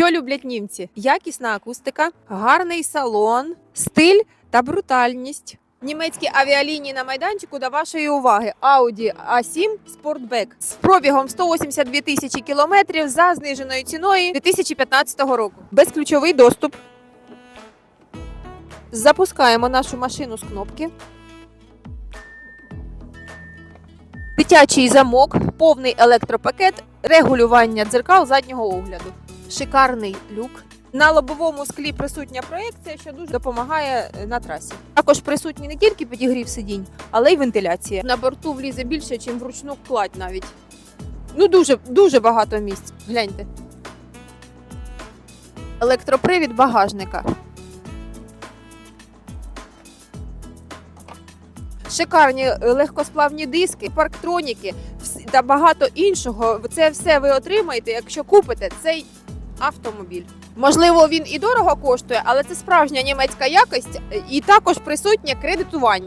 Що люблять німці? Якісна акустика, гарний салон, стиль та брутальність. Німецькі авіалінії на майданчику до вашої уваги. Audi A7 Sportback з пробігом 182 тисячі кілометрів за зниженою ціною 2015 року. Безключовий доступ. Запускаємо нашу машину з кнопки. Дитячий замок, повний електропакет, регулювання дзеркал заднього огляду. Шикарний люк. На лобовому склі присутня проекція, що дуже допомагає е, на трасі. Також присутній не тільки підігрів сидінь, але й вентиляція. На борту влізе більше, ніж вручну кладь навіть. Ну дуже, дуже багато місць. Гляньте. Електропривід багажника. Шикарні е, легкосплавні диски, парктроніки та багато іншого. Це все ви отримаєте, якщо купите цей автомобіль. Можливо, він і дорого коштує, але це справжня німецька якість, е, і також присутнє кредитування.